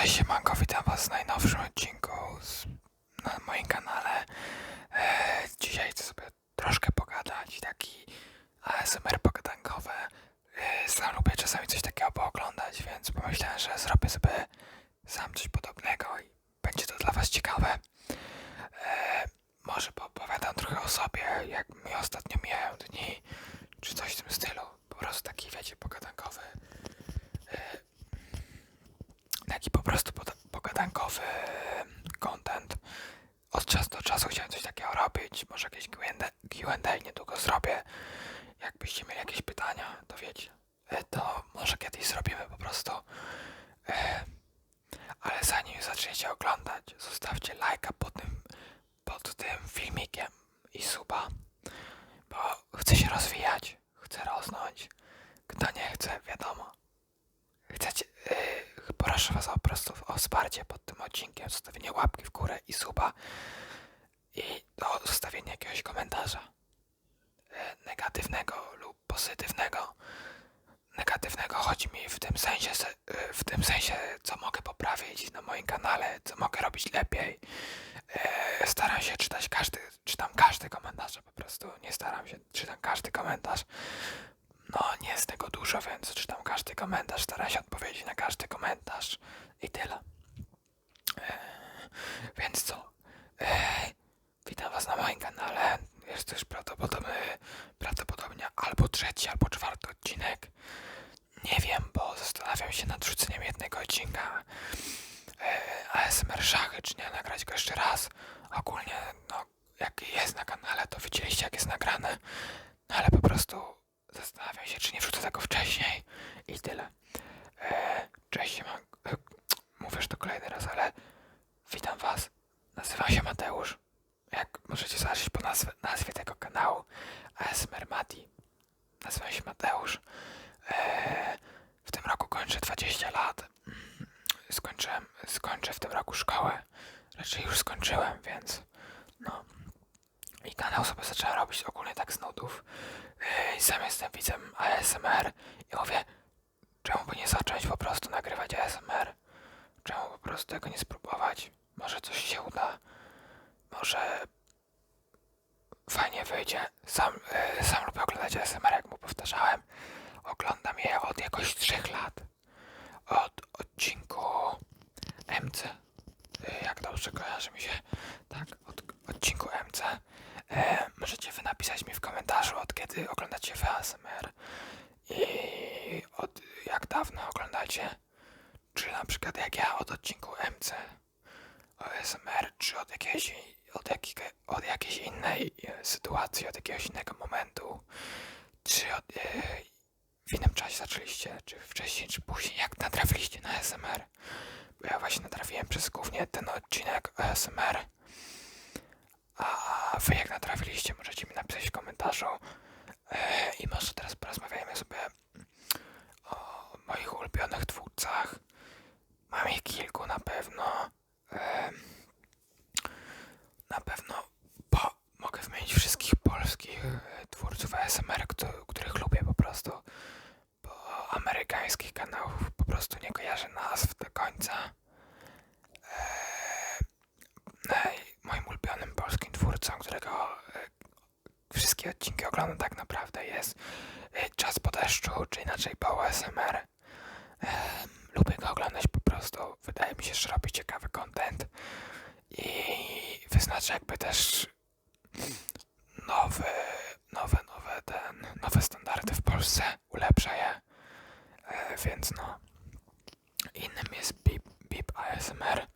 Cześć, siemanko, witam was w najnowszym odcinku z, na moim kanale. E, dzisiaj chcę sobie troszkę pogadać, taki ASMR pogadankowe. E, sam lubię czasami coś takiego pooglądać, więc pomyślałem, że zrobię sobie sam coś podobnego i będzie to dla was ciekawe. E, może poopowiadam trochę o sobie, jak mi ostatnio mijają dni, czy coś w tym stylu. Po prostu taki, wiecie, pogadankowy taki po prostu poda- pogadankowy content. Od czasu do czasu chciałem coś takiego robić. Może jakieś Q&A Q&A niedługo zrobię. Jakbyście mieli jakieś pytania, to wiecie. E, To może kiedyś zrobimy po prostu. E, Ale zanim zaczniecie oglądać, zostawcie lajka pod tym, pod tym filmikiem i suba. Bo chcę się rozwijać, chcę rosnąć. Kto nie chce, wiadomo. Chcecie, yy, proszę was po prostu o wsparcie pod tym odcinkiem, zostawienie łapki w górę i suba i do zostawienia jakiegoś komentarza yy, negatywnego lub pozytywnego. Negatywnego chodzi mi w tym sensie, se- yy, w tym sensie, co mogę poprawić na moim kanale, co mogę robić lepiej. Yy, staram się czytać każdy, czytam każdy komentarz po prostu, nie staram się, czytam każdy komentarz. No, nie jest tego dużo, więc czytam każdy komentarz, staram się odpowiedzieć na każdy komentarz i tyle. Eee, więc co? Eee, witam Was na moim kanale. Jest też prawdopodobnie, prawdopodobnie albo trzeci, albo czwarty odcinek. Nie wiem, bo zastanawiam się nad rzuceniem jednego odcinka eee, ASMR szachy, czy nie nagrać go jeszcze raz. Ogólnie, no, jak jest na kanale, to widzieliście, jak jest nagrane. No ale po prostu zastanawiam się, czy nie wrzucę tego wcześniej i tyle. E, cześć, mam, e, mówię to kolejny raz, ale witam was. Nazywam się Mateusz. Jak możecie zobaczyć po nazwie, nazwie tego kanału ASMR Mati. Nazywam się Mateusz. E, w tym roku kończę 20 lat. Mm, Skończyłem, skończę w tym roku szkołę. Raczej już skończyłem, więc no. I kanał sobie zacząłem robić ogólnie tak z nudów. Yy, I sam jestem widzem ASMR i mówię, czemu by nie zacząć po prostu nagrywać ASMR? Czemu po prostu tego nie spróbować? Może coś się uda. Może fajnie wyjdzie. Sam, yy, sam lubię oglądać ASMR, jak mu powtarzałem. Oglądam je od jakoś 3 lat. Od odcinku MC. Yy, Jak dobrze kojarzy mi się. Tak, od odcinku MC. E, możecie wy napisać mi w komentarzu, od kiedy oglądacie ASMR i od jak dawno oglądacie. Czy na przykład jak ja od odcinku MC ASMR, czy od jakiejś, od, jakiego, od jakiejś innej sytuacji, od jakiegoś innego momentu, czy od, e, w innym czasie zaczęliście, czy wcześniej, czy później, jak natrafiliście na ASMR. Ja właśnie natrafiłem przez głównie ten odcinek ASMR. A wy jak natrafiliście, możecie mi napisać w komentarzu. E, I może teraz porozmawiajmy sobie o moich ulubionych twórcach. Mam ich kilku na pewno. E, na pewno po, mogę wymienić wszystkich polskich e, twórców ASMR, któ- których lubię po prostu. Bo amerykańskich kanałów po prostu nie kojarzę nazw do końca. Naj- moim ulubionym polskim twórcą, którego e, wszystkie odcinki oglądam tak naprawdę jest e, Czas po deszczu, czy inaczej Paul SMR. Em, lubię go oglądać po prostu. Wydaje mi się, że robi ciekawy content i wyznacza jakby też nowy, nowe, nowe, ten, nowe standardy w Polsce. Ulepsza je. E, więc no. Innym jest Beep, Beep ASMR.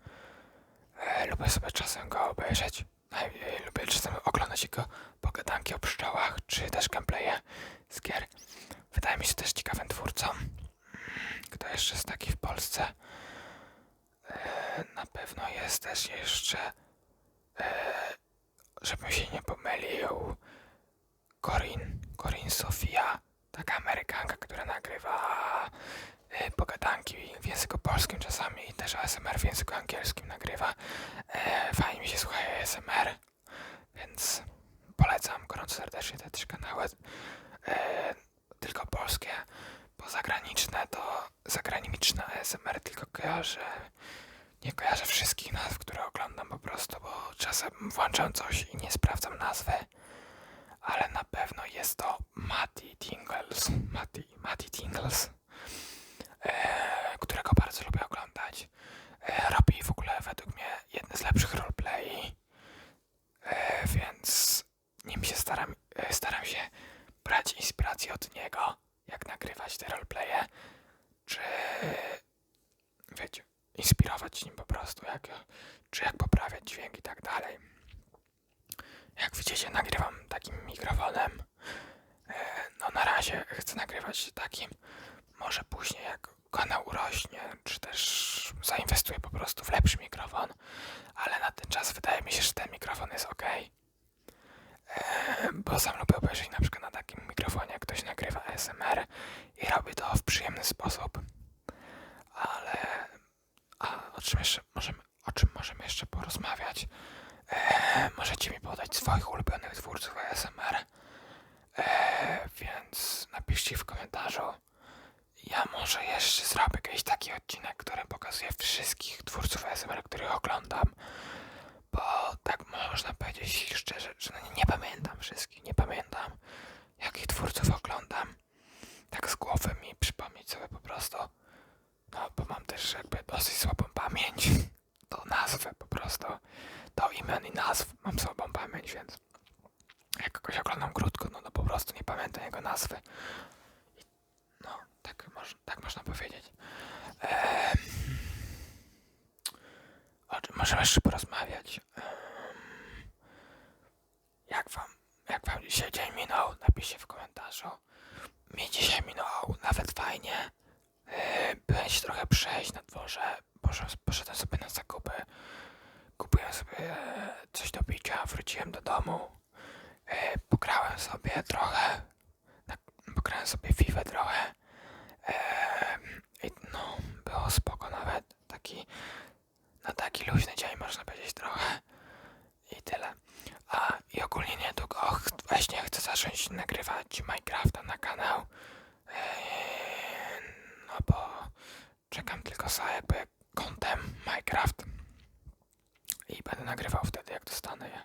E, lubię sobie czasem go obejrzeć. Lubię czasem oglądać jego pogadanki o pszczołach, czy też gameplaye z gier. Wydaje mi się też ciekawym twórcą. Mm, Kto jeszcze jest taki w Polsce? E, na pewno jest też jeszcze, e, żebym się nie pomylił, Corin, Corin Sofia, taka Amerykanka, która nagrywa pogadanki w języku polskim czasami i też ASMR w języku angielskim nagrywa. E, fajnie mi się słucha ASMR, więc polecam gorąco serdecznie te trzy kanały. E, tylko polskie, bo zagraniczne to zagraniczne ASMR tylko kojarzę nie kojarzę wszystkich nazw, które oglądam po prostu, bo czasem włączam coś i nie sprawdzam nazwy. Ale na pewno jest to Matty Tingles. Matty, Matty Tingles. E, którego bardzo lubię oglądać. E, robi w ogóle według mnie jedne z lepszych roleplay. E, więc nim się staram, staram się brać inspirację od niego, jak nagrywać te roleplaye, czy wiecie, inspirować nim po prostu, jak, czy jak poprawiać dźwięk i tak dalej. Jak widzicie, nagrywam takim mikrofonem. No na razie chcę nagrywać takim. Może później jak kanał urośnie, czy też zainwestuję po prostu w lepszy mikrofon. Ale na ten czas wydaje mi się, że ten mikrofon jest ok. Bo sam lubię obejrzeć na przykład na takim mikrofonie, jak ktoś nagrywa ASMR i robi to w przyjemny sposób. Ale a o czym jeszcze możemy, o czym możemy jeszcze porozmawiać? E, możecie mi podać swoich ulubionych twórców ASMR. E, więc napiszcie w komentarzu. Ja może jeszcze zrobię jakiś taki odcinek, który pokazuje wszystkich twórców ASMR, których oglądam. Bo tak można powiedzieć szczerze, że no nie, nie pamiętam wszystkich, nie pamiętam jakich twórców oglądam. Tak z głowy mi przypomnieć sobie po prostu. No, bo mam też jakby dosyć słabą pamięć. Do nazwy po prostu. Do imion i nazw mam słabą pamięć, więc jak kogoś oglądam krótko, no to po prostu nie pamiętam jego nazwy. I, no, tak, moż, tak można powiedzieć. Ehm, o czym możemy jeszcze porozmawiać? Jak wam, jak wam dzisiaj dzień minął? Napiszcie w komentarzu. Mi dzisiaj minął nawet fajnie. Byłem się trochę przejść na dworze. Poszedłem, sobie na zakupy. Kupiłem sobie e, coś do picia, wróciłem do domu. E, pograłem sobie trochę. Na, pograłem sobie FIFA trochę. I no, było spoko nawet. Taki, na taki luźny dzień można powiedzieć trochę. I tyle. A i ogólnie niedługo ch- właśnie chcę zacząć nagrywać Minecrafta na kanał. Eee, no bo czekam tylko za jakby kontem Minecraft i będę nagrywał wtedy jak dostanę je.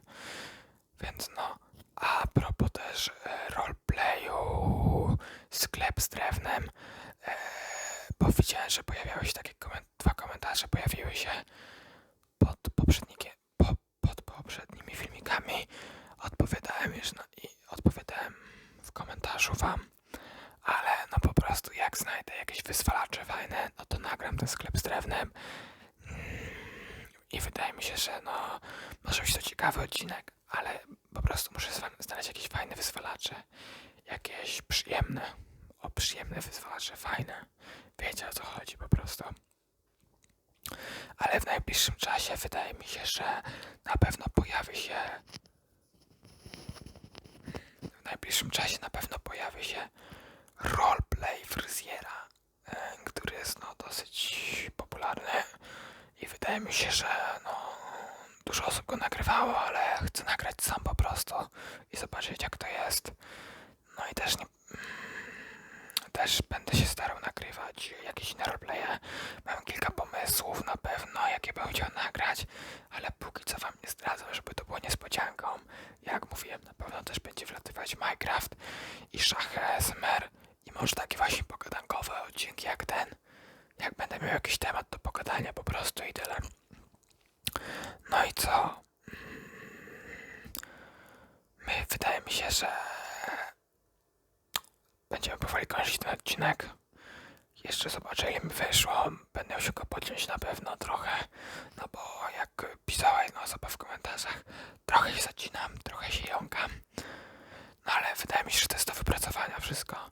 Więc no, a propos też e, roleplayu, sklep z drewnem, e, bo widziałem, że pojawiały się takie komen- dwa komentarze, pojawiły się poprzednimi filmikami. Odpowiadałem już na, i odpowiadałem w komentarzu wam ale no po prostu jak znajdę jakieś wyzwalacze fajne, no to nagram ten sklep z drewnem. I wydaje mi się, że no może być to ciekawy odcinek, ale po prostu muszę znaleźć jakieś fajne wyzwalacze. Jakieś przyjemne. O, przyjemne wyzwalacze, fajne. Wiecie o co chodzi po prostu. Ale w najbliższym czasie wydaje mi się, że na pewno pojawi się. W najbliższym czasie na pewno pojawi się roleplay fryzjera, e, który jest no dosyć popularny i wydaje mi się, że no dużo osób go nagrywało, ale chcę nagrać sam po prostu i zobaczyć jak to jest. No i też nie też będę się starał nagrywać jakieś inne roleplaye. Mam kilka pomysłów na pewno, jakie bym chciał nagrać, ale póki co wam nie zdradzam, żeby to było niespodzianką. Jak mówiłem, na pewno też będzie wlatywać Minecraft i szachy ASMR i może takie właśnie pogadankowe odcinki jak ten. Jak będę miał jakiś temat do pogadania po prostu i tyle. No i co? Mm, My, wydaje mi się, że będziemy powoli kończyć ten odcinek. Jeszcze zobaczę ile mi wyszło. Będę musiał go podciąć na pewno trochę. No bo jak pisała jedna osoba w komentarzach, trochę się zacinam, trochę się jąkam. No ale wydaje mi się, że to jest do wypracowania wszystko.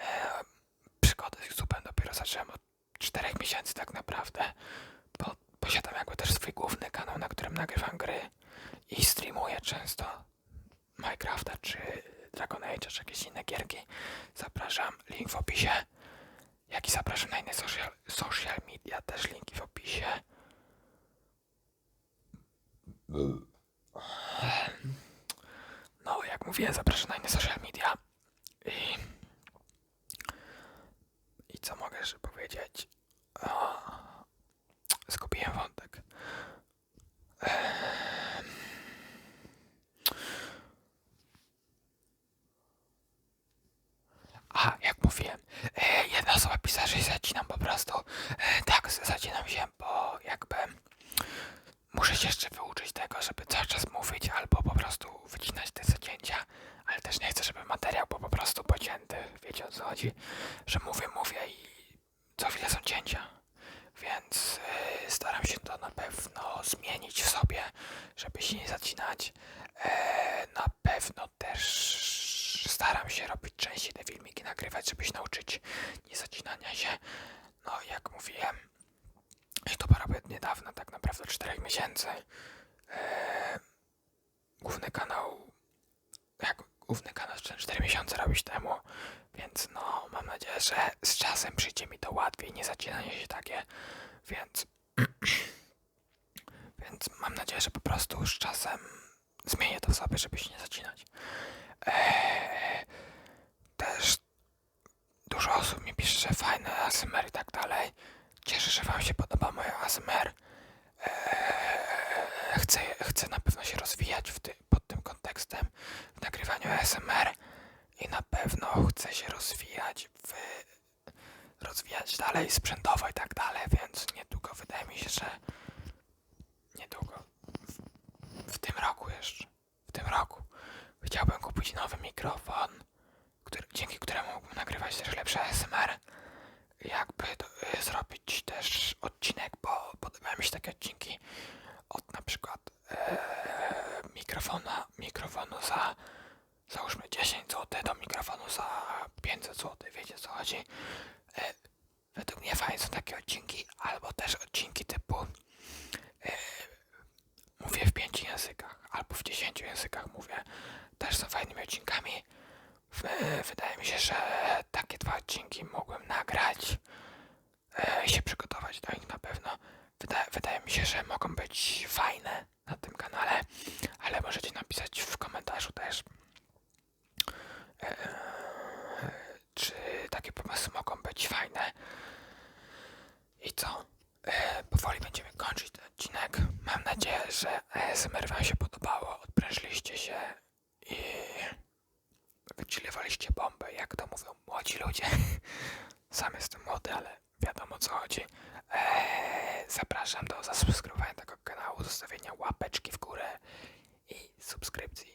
E, przygodę z YouTube'em dopiero zacząłem od 4 miesięcy tak naprawdę. Bo posiadam jakby też swój główny kanał, na którym nagrywam gry i streamuję często Minecrafta czy Dragon Age czy jakieś inne gierki. Zapraszam, link w opisie. Jak i zapraszam na inne social, social media, też linki w opisie. No, jak mówiłem, zapraszam na inne social media. I, i co mogę jeszcze powiedzieć? O, zgubiłem wątek. się jeszcze wyuczyć tego, żeby cały czas mówić albo po prostu wycinać te zacięcia, ale też nie chcę, żeby materiał był po prostu pocięty, wiecie o co chodzi, że mówię tak naprawdę 4 miesięcy. E, główny kanał, jak główny kanał zacząłem 4 miesiące robić temu, więc no, mam nadzieję, że z czasem przyjdzie mi to łatwiej, nie zacinanie się takie, więc więc mam nadzieję, że po prostu z czasem zmienię to sobie, żeby się nie zacinać. Eee, też dużo osób mi pisze, że fajne ASMR i tak dalej. Cieszę, że wam się podoba moje ASMR. Eee, chcę, chcę na pewno się rozwijać w ty, pod tym kontekstem w nagrywaniu ASMR i na pewno chcę się rozwijać w rozwijać dalej sprzętowo i tak dalej, więc niedługo wydaje mi się, że niedługo w, w tym roku jeszcze w tym roku chciałbym kupić nowy mikrofon który, dzięki któremu mógłbym nagrywać też lepsze ASMR jakby to, y, zrobić też odcinek, bo podobają mi się takie odcinki od na przykład e, mikrofona, mikrofonu za załóżmy 10 zł do mikrofonu za 500 zł, wiecie co chodzi. E, według mnie fajne są takie odcinki, albo też odcinki typu e, mówię w 5 językach, albo w 10 językach mówię, też są fajnymi odcinkami. Wydaje mi się, że takie dwa odcinki mogłem nagrać e, i się przygotować do nich na pewno. Wydaje, wydaje mi się, że mogą być fajne na tym kanale, ale możecie napisać w komentarzu też, e, czy takie pomysły mogą być fajne. I co? E, powoli będziemy kończyć ten odcinek. Mam nadzieję, że ASMR Wam się podobało, odprężyliście się i wychillowaliście bombę, jak to mówią młodzi ludzie. Sam jestem młody, ale wiadomo co chodzi. Eee, zapraszam do zasubskrybowania tego kanału, zostawienia łapeczki w górę i subskrypcji.